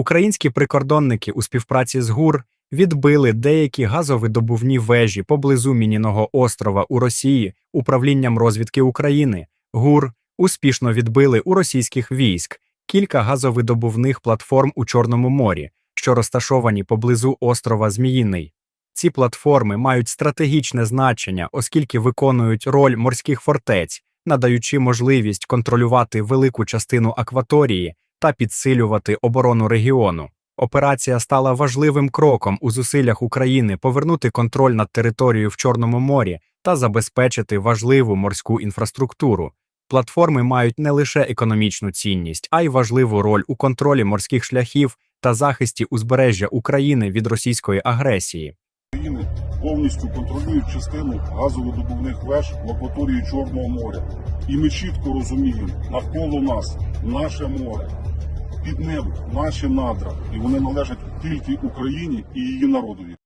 Українські прикордонники у співпраці з ГУР відбили деякі газовидобувні вежі поблизу Мініного острова у Росії управлінням розвідки України. ГУР успішно відбили у російських військ кілька газовидобувних платформ у Чорному морі, що розташовані поблизу острова Зміїний. Ці платформи мають стратегічне значення, оскільки виконують роль морських фортець, надаючи можливість контролювати велику частину акваторії та підсилювати оборону регіону. Операція стала важливим кроком у зусиллях України повернути контроль над територією в Чорному морі та забезпечити важливу морську інфраструктуру. Платформи мають не лише економічну цінність, а й важливу роль у контролі морських шляхів та захисті узбережжя України від російської агресії. України повністю контролюють частину газовидобувних веж в акваторії Чорного моря. І ми чітко розуміємо, навколо нас наше море, під небо, наші надра, і вони належать тільки Україні і її народові.